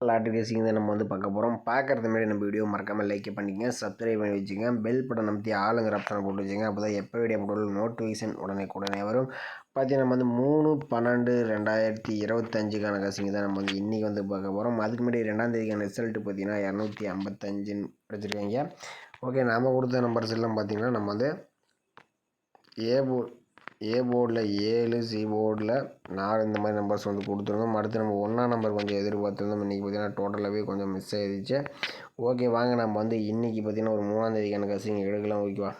Lottery racing தான் நம்ம வந்து பார்க்க போகிறோம் பார்க்குறது மாதிரி நம்ம வீடியோ மறக்காமல் லைக் பண்ணிக்கங்க சப்ஸ்கிரைப் பண்ணி வச்சுங்க பெல் பட்டன் நமத்தி ஆளுங்கிற ஆப்ஷனை போட்டு வச்சுங்க அப்போ தான் எப்போ வீடியோ போட்டு நோட்டிஃபிகேஷன் உடனே உடனே வரும். பார்த்தீங்கன்னா நம்ம வந்து மூணு பன்னெண்டு ரெண்டாயிரத்தி இருபத்தஞ்சுக்கான கசிங்க தான் நம்ம வந்து இன்றைக்கி வந்து பார்க்க போகிறோம் அதுக்கு முன்னாடி ரெண்டாம் தேதிக்கான ரிசல்ட்டு பார்த்தீங்கன்னா இரநூத்தி ஐம்பத்தஞ்சுன்னு வச்சுருக்காங்க ஓகே நாம் கொடுத்த நம்பர்ஸ் எல்லாம் பார்த்தீங்கன்னா நம்ம வந்து ஏ ஏ போர்டில் ஏழு சி போர்டில் நாலு இந்த மாதிரி நம்பர்ஸ் வந்து கொடுத்துருந்தோம். அடுத்து நம்ம ஒன்றாம் நம்பர் கொஞ்சம் எதிர்பார்த்துருந்தோம். இன்றைக்கி பார்த்தீங்கன்னா டோட்டலாகவே கொஞ்சம் மிஸ் ஆகிடுச்சு ஓகே வாங்க நம்ம வந்து இன்றைக்கி பார்த்தீங்கன்னா ஒரு மூணாந்தேதி கணக்கு அசிங்க எடுக்கலாம் ஓகேவா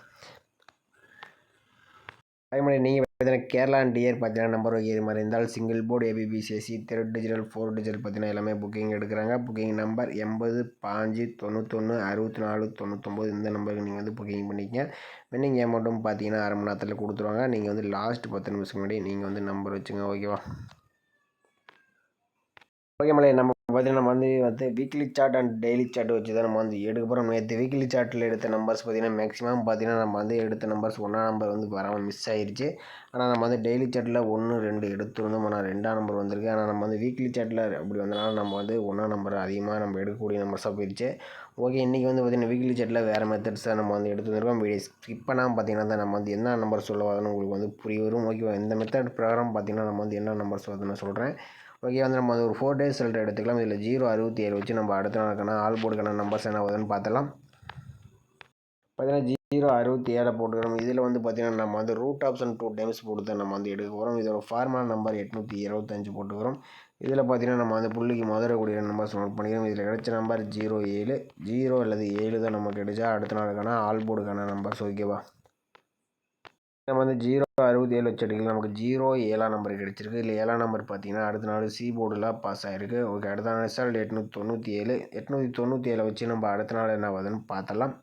அதே மாதிரி நீங்கள் பார்த்தீங்கன்னா கேரளா டியர் பார்த்தீங்கன்னா நம்பர் ஏறி மாதிரி இருந்தால் சிங்கிள் போர்டு ஏபிபிசிஎஸ்சி திரு டிஜிட்டல் ஃபோர் டிஜிட்டல் பார்த்தீங்கன்னா எல்லாமே புக்கிங் எடுக்கிறாங்க. புக்கிங் நம்பர் எண்பது பாஞ்சு தொண்ணூத்தொன்று அறுபத்தி நாலு தொண்ணூத்தொம்பது இந்த நம்பருக்கு நீங்கள் வந்து புக்கிங் பண்ணிக்கங்க. வின்னிங் அமௌண்ட்டும் பார்த்தீங்கன்னா அரை மணி நேரத்தில் கொடுத்துருவாங்க. நீங்கள் வந்து லாஸ்ட் பத்து நிமிஷம் முன்னாடி நீங்கள் வந்து நம்பர் வச்சுங்க ஓகேவா ஓகே மலை நம்ம பார்த்தீங்கன்னா நம்ம வந்து வந்து weekly chart and daily chart வச்சு தான் நம்ம வந்து எடுக்க போகிறோம் நேற்று வீக்லி சார்ட்டில் எடுத்த நம்பர்ஸ் பார்த்தீங்கன்னா மேக்ஸிமம் பார்த்தீங்கன்னா நம்ம வந்து எடுத்த நம்பர்ஸ் ஒன்றாம் நம்பர் வந்து வராமல் மிஸ் ஆயிடுச்சு ஆனால் நம்ம வந்து டெய்லி சார்ட்டில் ஒன்று ரெண்டு எடுத்துருந்தோம். ஆனால் ரெண்டாம் நம்பர் வந்திருக்கு. ஆனால் நம்ம வந்து வீக்லி சார்ட்டில் அப்படி வந்தனால நம்ம வந்து ஒன்றாம் நம்பர் அதிகமாக நம்ம எடுக்கக்கூடிய நம்பர்ஸாக போயிடுச்சு ஓகே இன்றைக்கி வந்து பார்த்திங்கன்னா வீக்லி செட்டில் வேறு மெத்தட்ஸை நம்ம வந்து எடுத்து வந்திருக்கோம். வீடியோ ஸ்கிப் பண்ணாமல் பார்த்திங்கன்னா தான் நம்ம வந்து என்ன நம்பர் சொல்ல வரணும் உங்களுக்கு வந்து புரிய வரும். ஓகேவா இந்த மெத்தட் ப்ரோக்ராம் பார்த்தீங்கன்னா நம்ம வந்து என்ன நம்பர்ஸ் வருதுன்னு சொல்கிறேன் ஓகே வந்து நம்ம ஒரு ஃபோர் டேஸ் ரிசல்ட் எடுத்துக்கலாம். இதில் ஜீரோ அறுபத்தி ஏழு வச்சு நம்ம அடுத்த நாளுக்கான ஆல் போர்டுக்கான நம்பர்ஸ் என்ன வருதுன்னு பார்த்தலாம் பார்த்தீங்கன்னா ஜீரோ அறுபத்தி ஏழை போட்டுக்கிறோம். இதில் வந்து பார்த்திங்கன்னா நம்ம வந்து ரூட் ஆப்ஷன் டூ டைம்ஸ் போட்டு தான் நம்ம வந்து எடுக்க போகிறோம் இதோட ஃபார்மல் நம்பர் எட்நூற்றி இருபத்தஞ்சு போட்டுக்கிறோம். இதில் பார்த்தீங்கன்னா நம்ம அந்த புள்ளிக்கு முதல்ல கூடிய நம்பர்ஸ் நோட் பண்ணிக்கிறோம் இதில் கிடைச்ச நம்பர் ஜீரோ ஏழு ஜீரோ அல்லது ஏழு தான் நமக்கு கிடைச்சா அடுத்த நாளுக்கான ஆல் போர்டுக்கான நம்பர்ஸ் ஓகேவா நம்ம வந்து ஜீரோ அறுபத்தி ஏழு வச்சடிக்கலாம் நமக்கு ஜீரோ ஏழாம் நம்பர் கிடச்சிருக்கு. இல்லை ஏழாம் நம்பர் பார்த்தீங்கன்னா அடுத்த நாள் சி போர்டில் பாஸ் ஆகிருக்கு ஓகே அடுத்த நாள் ரிசல்ட் எட்நூற்றி தொண்ணூற்றி ஏழு எட்நூற்றி தொண்ணூற்றி ஏழை வச்சு நம்ம அடுத்த நாள் என்ன வருதுன்னு பார்த்தலாம்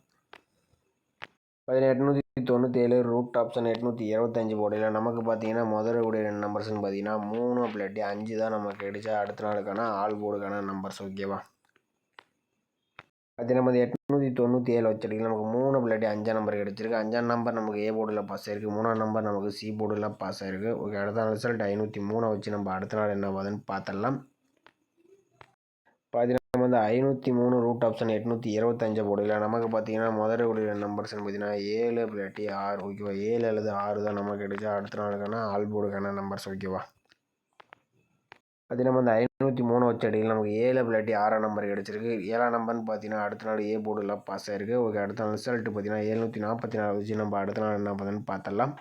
பதினெட்நூற்றி எட்நூற்றி தொண்ணூற்றி ஏழு ரூட் ஆப்ஷன் எட்நூற்றி இருபத்தஞ்சி போடையில் நமக்கு பார்த்தீங்கன்னா முதல்ல உடைய ரெண்டு நம்பர்ஸ்னு பார்த்தீங்கன்னா மூணு பிளட்டி அஞ்சு தான் நமக்கு கிடைச்சா அடுத்த நாளுக்கான ஆள் போர்டுக்கான நம்பர்ஸ் ஓகேவா அது நம்ம எட்நூற்றி தொண்ணூற்றி ஏழு வச்சிருக்கீங்க. நமக்கு மூணு பிள்ளாட்டி அஞ்சாம் நம்பர் கிடச்சிருக்கு. அஞ்சாம் நம்பர் நமக்கு ஏ போர்டில் பாஸ் ஆயிருக்கு. மூணாம் நம்பர் நமக்கு சி போர்டில் பாஸ் ஆயிருக்கு. ஓகே அடுத்த நாள் ரிசல்ட் ஐநூற்றி மூணை வச்சு நம்ம அடுத்த நாள் என்ன பார்த்துன்னு பார்த்துடலாம் நம்ம வந்து ஐநூற்றி மூணு ரூட் ஆப்ஷன் எட்நூற்றி இருபத்தஞ்சு போர்டில் நமக்கு பார்த்தீங்கன்னா முதல்ல உடைய நம்பர்ஸ்னு பார்த்தீங்கன்னா ஏழு பிள்ளாட்டி ஆறு ஓகேவா ஏழு அல்லது ஆறு தான் நமக்கு கிடைச்சா அடுத்த நாளுக்கான ஆல் போர்டுக்கான நம்பர்ஸ் ஓகேவா அது நம்ம அந்த ஐநூற்றி மூணு வச்ச அடியில் நமக்கு ஏழு பிள்ளாட்டி ஆறாம் நம்பர் கிடச்சிருக்கு. ஏழாம் நம்பர்னு பார்த்தீங்கன்னா அடுத்த நாள் ஏ போர்டில் பாஸ் ஆயிருக்கு. ஓகே அடுத்த நாள் ரிசல்ட் பார்த்தீங்கன்னா எழுநூற்றி நாற்பத்தி நாலு வச்சு நம்ம அடுத்த நாள் என்ன பண்ணுறதுன்னு பார்த்தலாம்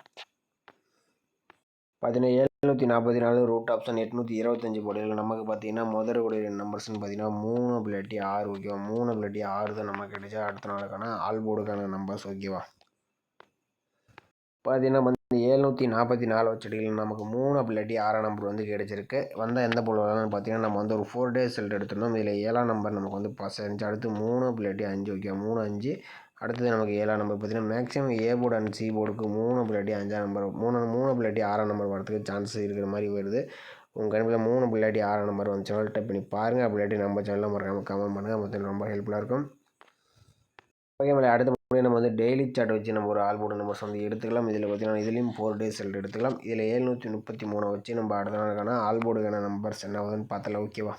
பார்த்தீங்கன்னா எழுநூற்றி நாற்பத்தி நாலு ரூட் ஆப்ஷன் எட்நூற்றி இருபத்தஞ்சி போர்டில் நமக்கு பார்த்தீங்கன்னா முதல் உடைய நம்பர்ஸ்னு பார்த்தீங்கன்னா மூணு பிளட்டி ஆறு ஓகேவா மூணு பிளட்டி ஆறு தான் நமக்கு கிடைச்சா அடுத்த நாளுக்கான ஆல் போர்டுக்கான நம்பர்ஸ் ஓகேவா பார்த்தீங்கன்னா வந்து ஏழ்நூற்றி நாற்பத்தி நாலு வச்சடிகள் நமக்கு மூணு பிளட்டி ஆறாம் நம்பர் வந்து கிடச்சிருக்கு. வந்தால் எந்த பொருள் வரலாம்னு பார்த்தீங்கன்னா நம்ம வந்து ஒரு ஃபோர் டேஸ் ரிசல்ட் எடுத்துருந்தோம். இதில் ஏழாம் நம்பர் நமக்கு வந்து பாஸ் அடுத்து மூணு பிளட்டி அஞ்சு ஓகே மூணு அஞ்சு அடுத்தது நமக்கு ஏழாம் நம்பர் பார்த்தீங்கன்னா maximum A board and C போர்டுக்கு மூணு பிள்ளாட்டி அஞ்சாம் நம்பர் மூணு மூணு பிள்ளாட்டி ஆறாம் நம்பர் வரதுக்கு சான்ஸ் இருக்கிற மாதிரி வருது. உங்கள் கணிப்பில் மூணு பிள்ளாட்டி ஆறாம் நம்பர் வந்து சேனல் டைப் பண்ணி பாருங்கள் பிள்ளாட்டி நம்ம சேனலில் மறக்காமல் கமெண்ட் பண்ணுங்கள் மொத்தம் ரொம்ப ஹெல்ப்ஃபுல்லாக இருக்கும். ஓகே மேலே அடுத்த நம்ம வந்து டெய்லி சார்ட் வச்சு நம்ம ஒரு ஆல் போர்டு நம்பர்ஸ் வந்து எடுத்துக்கலாம். இதில் பார்த்தீங்கன்னா இதுலேயும் ஃபோர் டேஸ் ரிசல்ட் எடுத்துக்கலாம். இதில் ஏழ்நூற்றி முப்பத்தி மூணு வச்சு நம்ம அடுத்த நாளுக்கான ஆல் போர்டுக்கான நம்பர்ஸ் என்ன ஆகுதுன்னு பார்த்தல ஓகேவா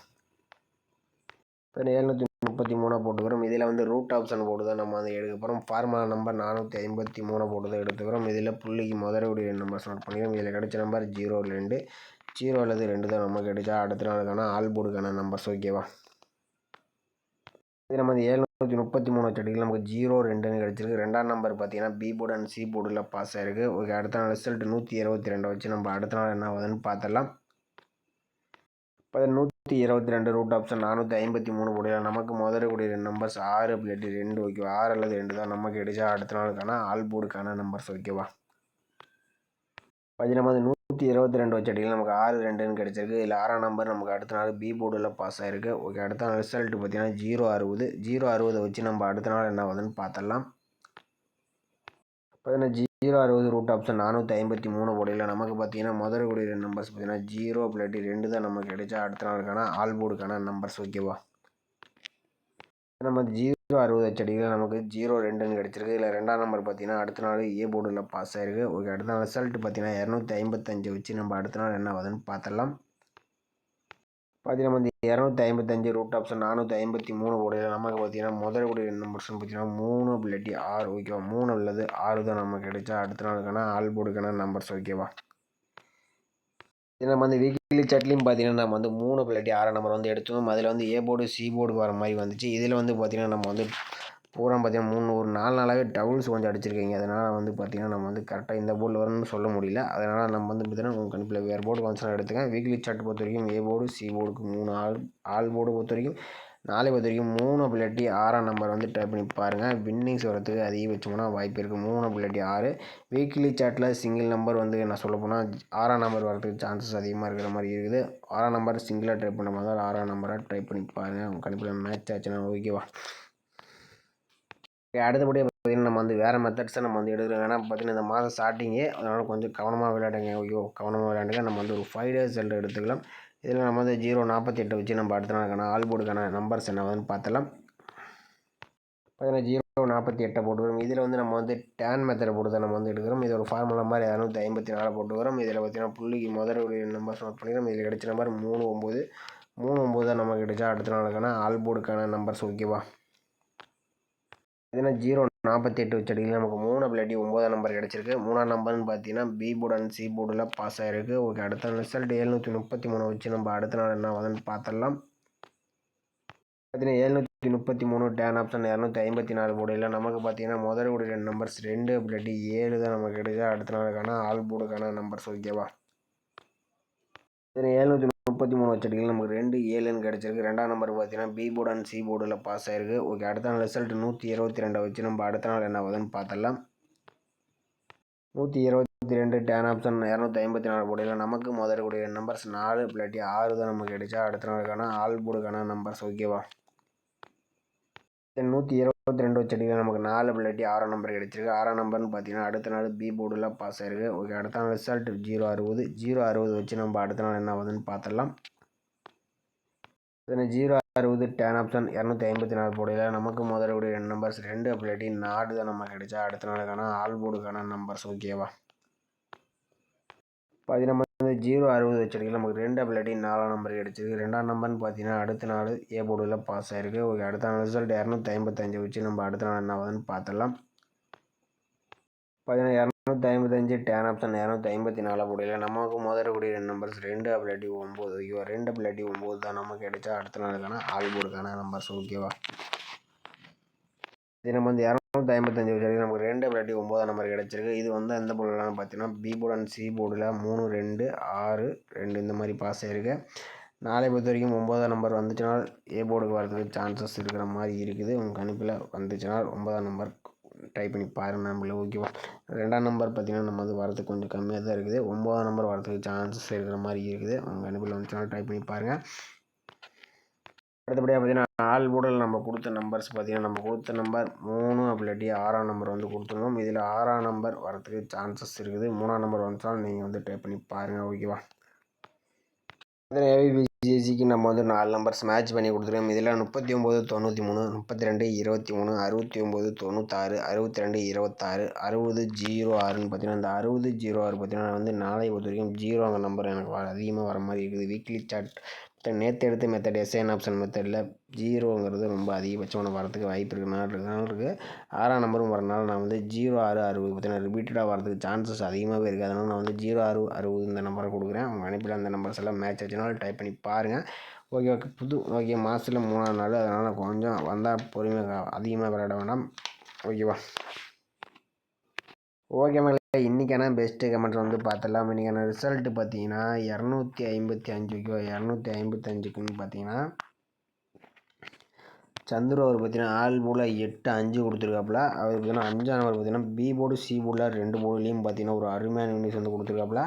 இப்போ ஏழ்நூற்றி முப்பத்தி மூணாக போட்டுக்கிறோம். இதில் வந்து ரூட் ஆப்ஷன் போட்டு தான் நம்ம வந்து எடுக்க போகிறோம் ஃபார்முலா நம்பர் நானூற்றி ஐம்பத்தி மூணு போட்டு தான் எடுத்துக்கிறோம். இதில் புள்ளிக்கு முதலுடைய நம்பர்ஸ் நோட் பண்ணிக்கிறோம். இதில் கிடைச்ச நம்பர் ஜீரோ ரெண்டு. ஜீரோ அல்லது ரெண்டு தான் நமக்கு கிடைச்சா அடுத்த நாளுக்கான ஆல் போர்டுக்கான நம்பர்ஸ் ஓகேவா இது நம்ம வந்து ஏழ்நூற்றி முப்பத்தி மூணு செடிகள் நமக்கு ஜீரோ ரெண்டுன்னு கிடச்சிருக்கு. ரெண்டாம் நம்பர் பார்த்தீங்கன்னா பி போர்டு அண்ட் சி போர்டில் பாஸ் ஆயிருக்கு. ஓகே அடுத்த நாள் ரிசல்ட் நூற்றி இருபத்தி ரெண்டை வச்சு நம்ம அடுத்த நாள் என்ன ஆகுதுன்னு பார்த்துடலாம். இப்போ நூற்றி நூற்றி இருபத்தி ரெண்டு ரூட் ஆப்ஷன் நானூற்றி ஐம்பத்தி மூணு போர்டில் நமக்கு முதல்ல கூடிய ரெண்டு நம்பர்ஸ் ஆறு பிளேட்டு ரெண்டு ஓகேவா ஆறு அல்லது ரெண்டு தான் நமக்கு கிடைச்சா அடுத்த நாளுக்கான ஆல் போர்டுக்கான நம்பர்ஸ் ஓகேவா பார்த்தீங்கன்னா நூற்றி இருபத்தி ரெண்டு வச்சடிகள் நமக்கு ஆறு ரெண்டுன்னு கிடச்சிருக்கு. இதில் ஆறாம் நம்பர் நமக்கு அடுத்த நாள் பி போர்டில் பாஸ் ஆயிருக்கு. ஓகே அடுத்த நாள் ரிசல்ட் பார்த்தீங்கன்னா ஜீரோ அறுபது. ஜீரோ அறுபதை வச்சு நம்ம அடுத்த நாள் என்ன ஆகுதுன்னு பார்த்தலாம் பார்த்தீங்கன்னா ஜீரோ அறுபது ரூட் ஆப்ஷன் நானூற்றி ஐம்பத்தி மூணு போடையில் நமக்கு பார்த்தீங்கன்னா முதல் கூடிய ரெண்டு நம்பர்ஸ் பார்த்தீங்கன்னா ஜீரோ பிளட்டி ரெண்டு தான் நமக்கு கிடைச்சா அடுத்த நாளுக்கான ஆல் போர்டுக்கான நம்பர்ஸ் ஓகேவா? நம்ம ஜீரோ அறுபது அச்சடிகள் நமக்கு ஜீரோ ரெண்டுன்னு கிடச்சிருக்கு. இல்லை ரெண்டாம் நம்பர் பார்த்தீங்கன்னா அடுத்த நாள் ஏ போர்டில் பாஸ் ஆயிருக்கு. ஓகே அடுத்த நாள் ரிசல்ட் பார்த்தீங்கன்னா இரநூத்தி ஐம்பத்தஞ்சு வச்சு நம்ம அடுத்த நாள் என்ன ஆகுதுன்னு பார்த்துடலாம் பார்த்தீங்கன்னா வந்து இரநூத்தி ஐம்பத்தஞ்சு ரூட் ஆப்ஷன் நானூற்றி ஐம்பத்தி மூணு உடைய நமக்கு பார்த்தீங்கன்னா முதல் கூடிய நம்பர்ஸ்னு பார்த்தீங்கன்னா மூணு இல்லாட்டி ஆறு ஓகேவா மூணு உள்ளது ஆறு தான் நமக்கு கிடைச்சா அடுத்த நாளுக்கான ஆல் போர்டுக்கான நம்பர்ஸ் ஓகேவா இது நம்ம வந்து வீக்லி சட்லையும் பார்த்தீங்கன்னா நம்ம வந்து மூணு இல்லாட்டி ஆறு நம்பர் வந்து எடுத்தோம். அதில் வந்து ஏ போர்டு சி போர்டு வர மாதிரி வந்துச்சு. இதில் வந்து பார்த்திங்கன்னா நம்ம வந்து பூரா பார்த்தீங்கன்னா மூணு ஒரு நாலு நாளாகவே டவுல்ஸ் கொஞ்சம் அடிச்சிருக்கீங்க. அதனால் வந்து பார்த்திங்கன்னா நம்ம வந்து கரெக்டாக இந்த போர்டில் வரணும்னு சொல்ல முடியல. அதனால் நம்ம வந்து பார்த்திங்கன்னா உங்கள் கணிப்பில் வேறு போர்டு கான்சனாக எடுத்துக்கேன் வீக்லி சார்ட் பொறுத்த வரைக்கும் ஏ போர்டு சி போர்டுக்கு மூணு ஆள் ஆள் போர்டு பொறுத்த வரைக்கும் நாளை பொறுத்த வரைக்கும் மூணு பிள்ளாட்டி ஆறாம் நம்பர் வந்து ட்ரை பண்ணி பாருங்கள் வின்னிங்ஸ் வரதுக்கு அதிகபட்சமான வாய்ப்பு இருக்குது மூணு பிள்ளாட்டி ஆறு வீக்லி சார்ட்டில் சிங்கிள் நம்பர் வந்து நான் சொல்ல போனால் ஆறாம் நம்பர் வரதுக்கு சான்சஸ் அதிகமாக இருக்கிற மாதிரி இருக்குது. ஆறாம் நம்பர் சிங்கிளாக ட்ரை பண்ண மாதிரி ஆறாம் நம்பராக ட்ரை பண்ணி பாருங்கள் உங்கள் கணிப்பில் மேட்ச் ஆச்சுன்னா ஓகேவா அடுத்தபடியாக பார்த்தீங்கன்னா நம்ம வந்து வேறு மெத்தட்ஸை நம்ம வந்து எடுக்கிறோம். ஏன்னா பார்த்தீங்கன்னா இந்த மாதம் ஸ்டார்டிங்கே அதனால் கொஞ்சம் கவனமாக விளையாடுங்க. ஐயோ கவனமாக விளையாடுங்க. நம்ம வந்து ஒரு ஃபைவ் டேஸ் செல்ட் எடுத்துக்கலாம். இதில் நம்ம வந்து ஜீரோ நாற்பத்தி எட்டை வச்சு நம்ம அடுத்த நாளுக்கான ஆல் போர்டுக்கான நம்பர்ஸ் என்ன பார்த்தலாம் பார்த்தீங்கன்னா ஜீரோ நாற்பத்தி எட்டை போட்டுக்கிறோம். இதில் வந்து நம்ம வந்து டேன் மெத்தடை போட்டு தான் நம்ம வந்து எடுக்கிறோம். இது ஒரு ஃபார்முலா மாதிரி இரநூத்தி ஐம்பத்தி நாலு போட்டுக்கிறோம். இதில் பார்த்தீங்கன்னா புள்ளிக்கு முதல் ஒரு நம்பர்ஸ் நோட் பண்ணிக்கிறோம். இதில் கிடைச்ச நம்பர் மூணு ஒம்பது. மூணு ஒம்பது தான் நமக்கு கிடைச்சா அடுத்த நாளுக்கான ஆல் போர்டுக்கான நம்பர்ஸ் ஓகேவா இதுனா ஜீரோ நாற்பத்தி எட்டு வச்சடியில் நமக்கு மூணு பிள்ளாட்டி ஒம்பதாம் நம்பர் கிடச்சிருக்கு. மூணாம் நம்பர்னு பார்த்தீங்கன்னா பி போர்டு அண்ட் சி போர்டில் பாஸ் ஆகிருக்கு ஓகே அடுத்த ரிசல்ட் எழுநூற்றி முப்பத்தி மூணு வச்சு நம்ம அடுத்த நாள் என்ன வருதுன்னு பார்த்துடலாம் பார்த்தீங்கன்னா எழுநூற்றி முப்பத்தி மூணு டேன் ஆப்ஷன் இரநூத்தி ஐம்பத்தி நாலு போர்டில் நமக்கு பார்த்தீங்கன்னா முதல் உடைய ரெண்டு நம்பர்ஸ் ரெண்டு பிள்ளாட்டி ஏழு தான் நமக்கு கிடைக்குது அடுத்த நாளுக்கான ஆல் போர்டுக்கான நம்பர்ஸ் ஓகேவா எழுநூற்றி முப்பத்தி மூணு வச்சடிகள் நமக்கு ரெண்டு ஏழுன்னு கிடச்சிருக்கு. ரெண்டாம் நம்பர் பார்த்தீங்கன்னா பி போர்டு அண்ட் சி போர்டில் பாஸ் ஆயிருக்கு. ஓகே அடுத்த நாள் ரிசல்ட் நூற்றி இருபத்தி ரெண்டை வச்சு நம்ம அடுத்த நாள் என்ன ஆகுதுன்னு பார்த்தலாம் நூற்றி இருபத்தி ரெண்டு டேன் ஆப்ஷன் இரநூத்தி ஐம்பத்தி நாலு போர்டில் நமக்கு முதல் கூடிய நம்பர்ஸ் நாலு பிள்ளாட்டி ஆறு தான் நமக்கு கிடைச்சா அடுத்த நாளுக்கான ஆல் போர்டுக்கான நம்பர்ஸ் ஓகேவா நூற்றி இருபத்தி ரெண்டு செடியில் நமக்கு நாலு பிள்ளைட்டி ஆறாம் நம்பர் கிடச்சிருக்கு. ஆறாம் நம்பர்னு பார்த்தீங்கன்னா அடுத்த நாள் பி போர்டில் பாஸ் ஆயிருக்கு. ஓகே அடுத்த நாள் ரிசல்ட் ஜீரோ அறுபது. ஜீரோ அறுபது வச்சு நம்ம அடுத்த நாள் என்ன ஆகுதுன்னு பார்த்துடலாம் இதனை ஜீரோ அறுபது டேன் ஆப்ஷன் இரநூத்தி ஐம்பத்தி நாலு போர்டில் நமக்கு முதலுடைய ரெண்டு நம்பர்ஸ் ரெண்டு பிள்ளாட்டி நாடு தான் நம்ம கிடைச்சா அடுத்த நாளுக்கான ஆல் போர்டுக்கான நம்பர்ஸ் ஓகேவா பதினொன்று வந்து ஜீரோ அறுபது வச்சிருக்கீங்க நமக்கு ரெண்டு அபிலிட்டி நாலாம் நம்பர் கிடச்சிருக்கு ரெண்டாம் நம்பர்னு பார்த்தீங்கன்னா அடுத்த நாள் ஏ போர்டில் பாஸ் ஆகிருக்கு ஓகே அடுத்த நாள் ரிசல்ட் இரநூத்தி ஐம்பத்தஞ்சு வச்சு நம்ம அடுத்த நாள் என்ன ஆகுதுன்னு பார்த்துடலாம் பார்த்தீங்கன்னா இரநூத்தி ஐம்பத்தஞ்சு டேன் ஆப்ஷன் இரநூத்தி ஐம்பத்தி நாலு போர்டில் நமக்கு முதல் கூடிய ரெண்டு நம்பர்ஸ் ரெண்டு அபிலிட்டி ஒம்பது. ஓகேவா ரெண்டு அபிலிட்டி ஒம்பது தான் நமக்கு கிடைச்சா அடுத்த நாளுக்கான ஆல் போர்டுக்கான நம்பர்ஸ் ஓகேவா இது நம்ம வந்து இரநூத்தி நூற்றி ஐம்பத்தஞ்சு வரைக்கும் நமக்கு ரெண்டு விளையாட்டி ஒம்பதாம் நம்பர் கிடச்சிருக்கு. இது வந்து எந்த போர்டுலாம் பார்த்தீங்கன்னா பி போர்டு அண்ட் சி போர்டில் மூணு ரெண்டு ஆறு ரெண்டு இந்த மாதிரி பாஸ் ஆகிருக்கு நாளை பொறுத்த வரைக்கும் ஒம்பதாம் நம்பர் வந்துச்சுன்னா ஏ போர்டுக்கு வரதுக்கு சான்சஸ் இருக்கிற மாதிரி இருக்குது. உங்கள் கணிப்பில் வந்துச்சுன்னா ஒன்பதாம் நம்பர் ட்ரை பண்ணி பாருங்கள் நம்மள ஓகேவா ரெண்டாம் நம்பர் பார்த்திங்கன்னா நம்ம வந்து வரதுக்கு கொஞ்சம் கம்மியாக தான் இருக்குது. ஒம்பதாம் நம்பர் வரதுக்கு சான்சஸ் இருக்கிற மாதிரி இருக்குது. உங்கள் கணிப்பில் வந்துச்சுன்னா ட்ரை பண்ணி பாருங்கள் அடுத்தபடியாக பார்த்தீங்கன்னா ஆள் போர்டில் நம்ம கொடுத்த நம்பர்ஸ் பார்த்தீங்கன்னா நம்ம கொடுத்த நம்பர் மூணு அப்படி ஆறாம் நம்பர் வந்து கொடுத்துருந்தோம் இதில் ஆறாம் நம்பர் வரத்துக்கு சான்சஸ் இருக்குது. மூணாம் நம்பர் வந்துச்சாலும் நீங்கள் வந்து ட்ரை பண்ணி பாருங்கள் ஓகேவா ஏபிபிஜேசிக்கு நம்ம வந்து நாலு நம்பர்ஸ் மேட்ச் பண்ணி கொடுத்துருக்கோம். இதில் முப்பத்தி ஒம்பது தொண்ணூற்றி மூணு முப்பத்தி ரெண்டு இருபத்தி மூணு அறுபத்தி ஒம்பது தொண்ணூத்தாறு அறுபத்தி ரெண்டு இருபத்தாறு அறுபது ஜீரோ ஆறுன்னு பார்த்தீங்கன்னா இந்த அறுபது ஜீரோ ஆறு பார்த்தீங்கன்னா வந்து நாளை பொறுத்த வரைக்கும் அந்த நம்பர் எனக்கு அதிகமாக வர மாதிரி இருக்குது. வீக்லி சார்ட் நேற்று எடுத்த மெத்தட் எஸ்ஏன் ஆப்ஷன் மெத்தடில் ஜீரோங்கிறது ரொம்ப அதிகபட்சமான வரதுக்கு வாய்ப்பு இருக்கிறனால இருக்கிறனால இருக்குது ஆறாம் நம்பரும் வரனால நான் வந்து ஜீரோ ஆறு அறுபது பார்த்தீங்கன்னா ரிப்பீட்டடாக வரதுக்கு சான்சஸ் அதிகமாகவே இருக்குது அதனால் நான் வந்து ஜீரோ ஆறு அறுபது இந்த நம்பரை கொடுக்குறேன். அவங்க அனுப்பியில் அந்த நம்பர்ஸ் எல்லாம் மேட்ச் ஆச்சுனாலும் டைப் பண்ணி பாருங்கள் ஓகே ஓகே புது ஓகே மாதத்தில் மூணாம் நாள். அதனால் கொஞ்சம் வந்தால் பொறுமையாக அதிகமாக விளையாட வேண்டாம். ஓகேவா ஓகே மேலே இன்றைக்கான பெஸ்ட்டு கமெண்ட்ஸ் வந்து பார்த்தலாம் இன்றைக்கான ரிசல்ட்டு பார்த்தீங்கன்னா இரநூத்தி ஐம்பத்தி அஞ்சுக்கோ இரநூத்தி ஐம்பத்தஞ்சுக்குன்னு பார்த்தீங்கன்னா சந்துரு அவர் பார்த்தீங்கன்னா ஆல் போர்டில் எட்டு அஞ்சு கொடுத்துருக்காப்புல. அவர் பார்த்தீங்கன்னா அஞ்சாம் நம்பர் பார்த்தீங்கன்னா பி போர்டு சி போர்டில் ரெண்டு போர்டுலேயும் பார்த்தீங்கன்னா ஒரு அருமையான யூனிஸ் வந்து கொடுத்துருக்காப்புல.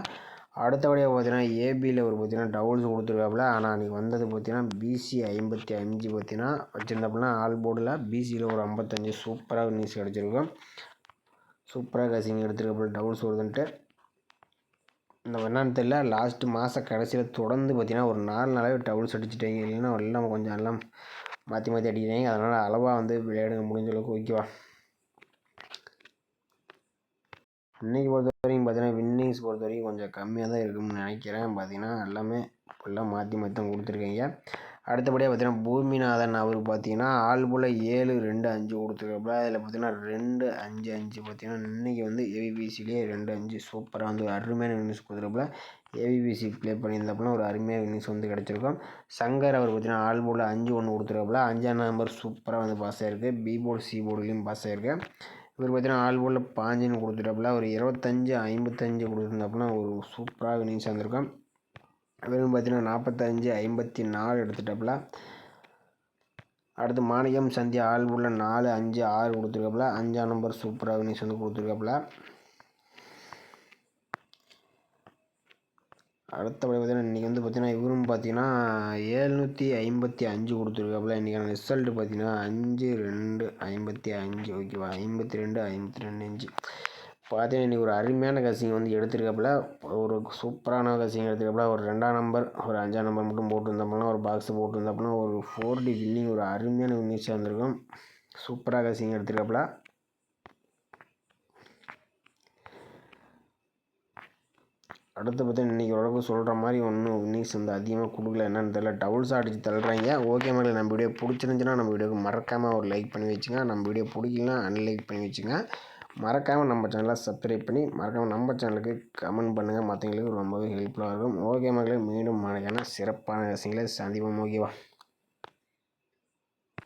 அடுத்தபடியாக பார்த்தீங்கன்னா ஏபியில் ஒரு பார்த்தீங்கன்னா டவுல்ஸ் கொடுத்துருக்காப்புல. ஆனால் அன்றைக்கி வந்தது பார்த்தீங்கன்னா பிசி ஐம்பத்தி அஞ்சு பார்த்தீங்கன்னா வச்சுருந்தாப்புல ஆல் போர்டில் பிசியில் ஒரு ஐம்பத்தஞ்சு சூப்பராக நியூஸ் கிடச்சிருக்கும் சூப்பராக கசிங்க எடுத்துருக்கப்போ டவுன்ஸ் வருதுன்ட்டு இந்த என்னன்னு தெரியல லாஸ்ட்டு மாத கடைசியில் தொடர்ந்து பார்த்தீங்கன்னா ஒரு நாலு நாளாகவே டவுல்ஸ் அடிச்சுட்டாங்க இல்லைன்னா எல்லாம் கொஞ்சம் எல்லாம் மாற்றி மாற்றி அடிக்கிறாங்க. அதனால் அளவாக வந்து விளையாடுங்க முடிஞ்ச அளவுக்கு ஓகேவா இன்றைக்கி பொறுத்த வரைக்கும் பார்த்தீங்கன்னா வின்னிங்ஸ் பொறுத்த வரைக்கும் கொஞ்சம் கம்மியாக தான் இருக்கும்னு நினைக்கிறேன். பார்த்தீங்கன்னா எல்லாமே ஃபுல்லாக மாற்றி மாற்றி தான் கொடுத்துருக்கீங்க. அடுத்தபடியாக பார்த்தீங்கன்னா பூமிநாதன் அவர் பார்த்தீங்கன்னா ஆள் போல் ஏழு ரெண்டு அஞ்சு கொடுத்துருக்காப்புல. அதில் பார்த்தீங்கன்னா ரெண்டு அஞ்சு அஞ்சு பார்த்தீங்கன்னா இன்றைக்கி வந்து ஏபிபிசிலேயே ரெண்டு அஞ்சு. சூப்பராக வந்து ஒரு அருமையான வின்னிங்ஸ் கொடுத்துருப்பாப்புல ஏபிபிசி ப்ளே பண்ணியிருந்தாப்புல ஒரு அருமையான வின்னிங்ஸ் வந்து கிடச்சிருக்கும். சங்கர் அவர் பார்த்தீங்கன்னா ஆள் போல் அஞ்சு ஒன்று கொடுத்துருக்கப்பல. அஞ்சாம் நம்பர் சூப்பராக வந்து பாஸ் ஆகிருக்கு பி போர்டு சி போர்டுலேயும் பாஸ் ஆகிருக்கு இவர் பார்த்தீங்கன்னா ஆள் போல் பாஞ்சுன்னு கொடுத்துட்டாப்புல ஒரு இருபத்தஞ்சு ஐம்பத்தஞ்சு கொடுத்துருந்தப்பலாம் ஒரு சூப்பராக வின்னிங்ஸ் வந்திருக்கும். இவரும் பார்த்தீங்கன்னா நாற்பத்தஞ்சு ஐம்பத்தி நாலு எடுத்துட்டாப்புல அடுத்து மாணிக்கம் சந்தியா ஆள் உள்ள நாலு அஞ்சு ஆறு கொடுத்துருக்காப்புல. அஞ்சாம் நம்பர் சூப்பராக வினிஸ் வந்து கொடுத்துருக்காப்புல. அடுத்தபடி பார்த்தீங்கன்னா இன்றைக்கி வந்து பார்த்தீங்கன்னா இவரும் பார்த்தீங்கன்னா ஏழ்நூற்றி ஐம்பத்தி அஞ்சு கொடுத்துருக்காப்புல. இன்றைக்கான ரிசல்ட்டு பார்த்தீங்கன்னா அஞ்சு ரெண்டு ஐம்பத்தி அஞ்சு. ஓகேவா? ஐம்பத்தி ரெண்டு ஐம்பத்தி ரெண்டு அஞ்சு பார்த்தீங்கன்னா இன்றைக்கி ஒரு அருமையான கசிங்க வந்து எடுத்திருக்காப்புல. ஒரு சூப்பரான கசிங்க எடுத்திருக்காப்புல. ஒரு ரெண்டாம் நம்பர் ஒரு அஞ்சாம் நம்பர் மட்டும் போட்டுருந்தோம்னா ஒரு பாக்ஸ் போட்டுருந்தோம்னா ஒரு ஃபோர் டி வின்னிங் ஒரு அருமையான வின்னிங்ஸாக இருந்திருக்கும் சூப்பராக கசிங்க எடுத்திருக்காப்புல. அடுத்து பார்த்தீங்கன்னா இன்றைக்கி ஓரளவுக்கு சொல்கிற மாதிரி ஒன்றும் வின்னிங்ஸ் வந்து அதிகமாக கொடுக்கல. என்னென்னு தெரியல. டபுள்ஸ் அடித்து தள்ளுறாங்க. ஓகே மாதிரி நம்ம வீடியோ பிடிச்சிருந்துச்சுன்னா நம்ம வீடியோக்கு மறக்காமல் ஒரு லைக் பண்ணி வச்சுங்க. நம்ம வீடியோ பிடிக்கலாம் அன்லைக் பண்ணி வச்சுங்க. மறக்காமல் நம்ம சேனலை சப்ஸ்கிரைப் பண்ணி மறக்காமல் நம்ம சேனலுக்கு கமெண்ட் பண்ணுங்கள் மற்றவங்களுக்கு ரொம்பவே ஹெல்ப்ஃபுல்லாக இருக்கும். ஓகே மக்களே மீண்டும் மழைக்கான சிறப்பான விஷயங்களை சந்திப்போம். ஓகேவா